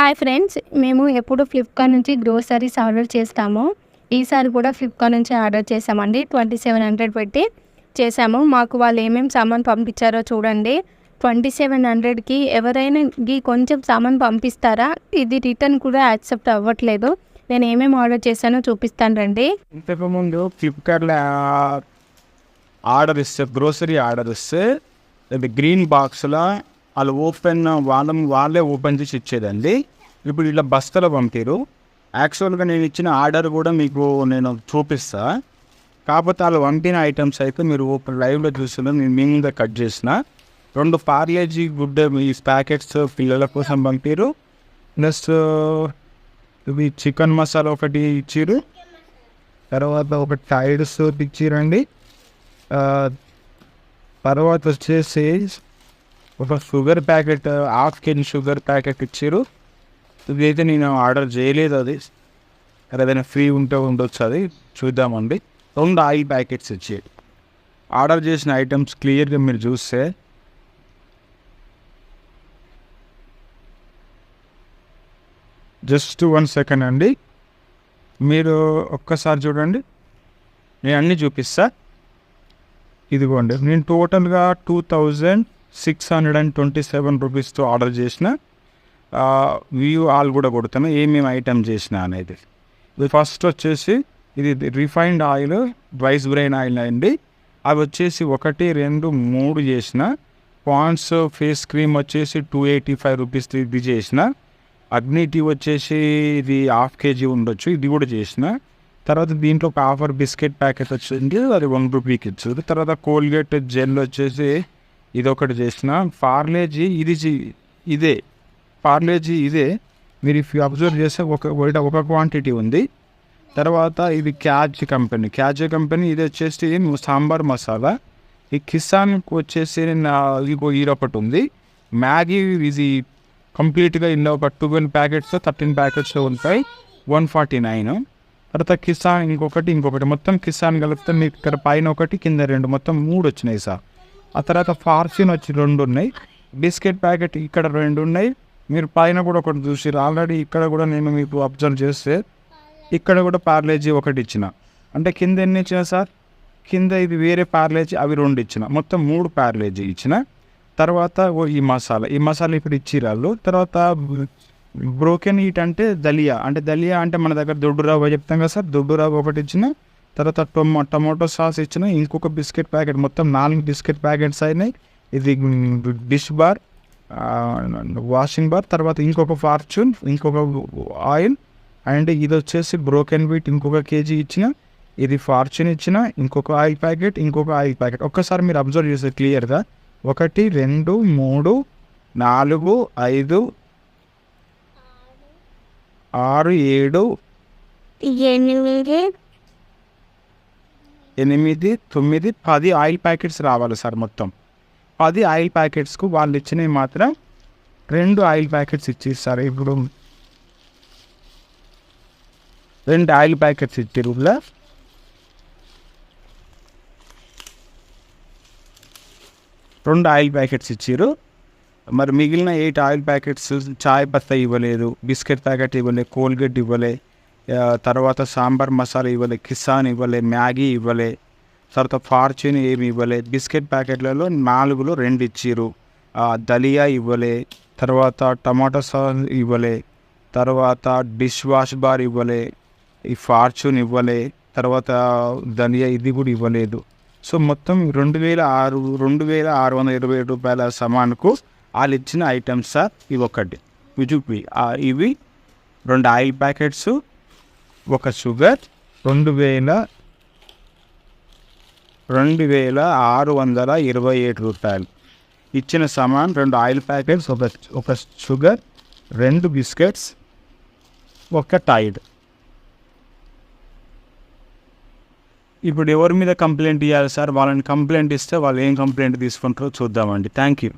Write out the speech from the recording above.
Hi friends మేము ఎప్పుడు Flipkart నుంచి గ్రోసరీస్ ఆర్డర్ చేస్తాము ఈసారి కూడా ఫ్లిప్కార్ట్ నుంచి ఆర్డర్ చేసామండి ట్వంటీ సెవెన్ హండ్రెడ్ పెట్టి చేసాము మాకు వాళ్ళు ఏమేమి సామాన్ పంపించారో చూడండి. ట్వంటీ సెవెన్ హండ్రెడ్కి ఎవరైనా కొంచెం సామాన్ పంపిస్తారా? ఇది రిటర్న్ కూడా యాక్సెప్ట్ అవ్వట్లేదు. నేను ఏమేమి ఆర్డర్ చేశానో చూపిస్తాను రండి. ఇంతకుముందు ఫ్లిప్కార్ట్లో ఆర్డర్ ఇస్తే గ్రోసరీ ఆర్డర్ ఇస్తే గ్రీన్ బాక్స్లో వాళ్ళు ఓపెన్ వాళ్ళం వాళ్ళే ఓపెన్ చేసి ఇచ్చేదండి. ఇప్పుడు ఇలా బస్తలు పంపారు. యాక్చువల్గా నేను ఇచ్చిన ఆర్డర్ కూడా మీకు నేను చూపిస్తా. కాకపోతే వాళ్ళు పంపిన ఐటమ్స్ అయితే మీరు ఓపెన్ లైవ్లో చూస్తున్నారు. నేను మీ మీద కట్ చేసిన. రెండు పార్లేజీ గుడ్ ఈ ప్యాకెట్స్ పిల్లల కోసం పంపారు. ప్లస్ ఇవి చికెన్ మసాలా ఒకటి ఇచ్చిర్రు తర్వాత ఒక టైర్స్ ఇచ్చిరండి. తర్వాత వచ్చేసి ఒక sugar packet half KG sugar packet ఇచ్చారు ఇదైతే నేను ఆర్డర్ చేయలేదు అది. ఏదైనా ఫ్రీ ఉంటే ఉండొచ్చు అది. చూద్దామండి. రెండు ఆయిల్ ప్యాకెట్స్ ఇచ్చారు ఆర్డర్ చేసిన ఐటమ్స్ క్లియర్గా మీరు చూస్తే. జస్ట్ వన్ సెకండ్ అండి. మీరు ఒక్కసారి చూడండి. నేను అన్నీ చూపిస్తా. ఇదిగోండి. నేను టోటల్గా two thousand six hundred and twenty seven రూపీస్తో order చేసిన వ్యూ ఆల్ కూడా కొడతాను ఏమేమి ఐటమ్ చేసిన అనేది. ఇది ఫస్ట్ వచ్చేసి ఇది refined oil rice bran oil అండి. అవి వచ్చేసి ఒకటి రెండు మూడు చేసిన పాండ్స్ ఫేస్ క్రీమ్ వచ్చేసి టూ ఎయిటీ ఫైవ్ రూపీస్ ఇది చేసిన అగ్ని టీ వచ్చేసి ఇది హాఫ్ కేజీ ఉండొచ్చు ఇది కూడా చేసిన. తర్వాత దీంట్లో ఒక ఆఫర్ బిస్కెట్ ప్యాకెట్ వచ్చింది అది వన్ రూపీకి ఇచ్చింది తర్వాత కోల్గేట్ జెల్ వచ్చేసి ఇది ఒకటి చేసిన పార్లేజీ ఇది ఇదే. పార్లేజీ ఇదే. మీరు ఇఫ్ అబ్జర్వ్ చేస్తే ఒక ఒక క్వాంటిటీ ఉంది. తర్వాత ఇది క్యాచ్ కంపెనీ. క్యాచ్ కంపెనీ ఇది వచ్చేసి సాంబార్ మసాలా. ఈ కిస్సాన్ వచ్చేసి నా ఇగో ఈరొకటి ఉంది. మ్యాగీ ఇది కంప్లీట్గా ఇందులో ఒక ట్వెల్వ్ ప్యాకెట్స్ థర్టీన్ ప్యాకెట్స్ ఉంటాయి. One forty nine. తర్వాత కిసాన్ ఇంకొకటి ఇంకొకటి. మొత్తం కిసాన్ కలిపితే మీకు ఇక్కడ పైన ఒకటి కింద రెండు. మొత్తం మూడు వచ్చినాయి సార్. ఆ తర్వాత ఫార్చ్యూన్ వచ్చి రెండు ఉన్నాయి. బిస్కెట్ ప్యాకెట్ ఇక్కడ రెండు ఉన్నాయి. మీరు పైన కూడా ఒకటి చూసిరు ఆల్రెడీ ఇక్కడ కూడా నేను మీకు అబ్జర్వ్ చేస్తే ఇక్కడ కూడా పార్లేజీ ఒకటి ఇచ్చిన. అంటే కింద ఎన్ని ఇచ్చిన సార్? కింద ఇది వేరే పార్లేజీ అవి రెండు ఇచ్చిన. మొత్తం మూడు పార్లేజీ ఇచ్చిన. తర్వాత ఓ ఈ మసాలా. ఈ మసాలా ఇప్పుడు ఇచ్చిరాళ్ళు తర్వాత బ్రోకెన్ ఈట్ అంటే దలియా. అంటే దలియా అంటే మన దగ్గర దొడ్డు రవ్వ చెప్తాం కదా సార్? దొడ్డు రవ్వ ఒకటి ఇచ్చిన. తర్వాత టొమా టమాటో సాస్ ఇచ్చిన ఇంకొక బిస్కెట్ ప్యాకెట్ మొత్తం నాలుగు బిస్కెట్ ప్యాకెట్స్ అయినాయి. ఇది డిష్ బార్ వాషింగ్ బార్ తర్వాత ఇంకొక ఫార్చ్యూన్ ఇంకొక ఆయిల్ అండ్ ఇది వచ్చేసి బ్రోకెన్ వీట్ ఇంకొక కేజీ ఇచ్చిన. ఇది ఫార్చ్యూన్ ఇచ్చిన ఇంకొక ఆయిల్ ప్యాకెట్ ఇంకొక ఆయిల్ ప్యాకెట్. ఒక్కసారి మీరు అబ్జర్వ్ చేస్తే క్లియర్గా. ఒకటి రెండు మూడు నాలుగు ఐదు ఆరు ఏడు ఎనిమిది ఎనిమిది తొమ్మిది పది ఆయిల్ ప్యాకెట్స్ రావాలి సార్ మొత్తం. పది ఆయిల్ ప్యాకెట్స్కు వాళ్ళు ఇచ్చినవి మాత్రం రెండు ఆయిల్ ప్యాకెట్స్ ఇచ్చేస్తారు ఇప్పుడు రెండు ఆయిల్ ప్యాకెట్స్ ఇచ్చారు ఇలా రెండు ఆయిల్ ప్యాకెట్స్ ఇచ్చారు మరి మిగిలిన ఎయిట్ ఆయిల్ ప్యాకెట్స్ చాయ్ పత్తా ఇవ్వలేదు బిస్కెట్ ప్యాకెట్ ఇవ్వలేదు కోల్గేట్ ఇవ్వలేదు తర్వాత సాంబార్ మసాలా ఇవ్వలే కిసాన్ ఇవ్వలే మ్యాగీ ఇవ్వలే తర్వాత ఫార్చ్యూన్ ఏమి ఇవ్వలే బిస్కెట్ ప్యాకెట్లలో నాలుగులో రెండు ఇచ్చిర్రు. ఆ, దలియా ఇవ్వలే తర్వాత టమాటో సాస్ ఇవ్వలే తర్వాత డిష్ వాష్ బార్ ఇవ్వలే ఈ ఫార్చ్యూన్ ఇవ్వలే తర్వాత దలియా ఇది కూడా ఇవ్వలేదు. సో మొత్తం రెండు వేల ఆరు రెండు వేల ఆరు వందల ఇరవై ఏడు రూపాయల సమాన్కు వాళ్ళు ఇచ్చిన ఐటమ్స్ సార్ ఇవి ఒకటి. ఇవి ఇవి రెండు ఆయిల్ ప్యాకెట్స్ ఒక షుగర్ రెండు వేల రెండు వేల ఆరు వందల ఇరవై ఏడు రూపాయలు. ఇచ్చిన సామాన్ రెండు ఆయిల్ ప్యాకెట్స్ ఒక ఒక షుగర్ రెండు బిస్కెట్స్ ఒక టైడ్. ఇప్పుడు ఎవరి మీద కంప్లైంట్ ఇవ్వాలి సార్? వాళ్ళని కంప్లైంట్ ఇస్తే వాళ్ళు ఏం కంప్లైంట్ తీసుకుంటారో చూద్దామండి. Thank you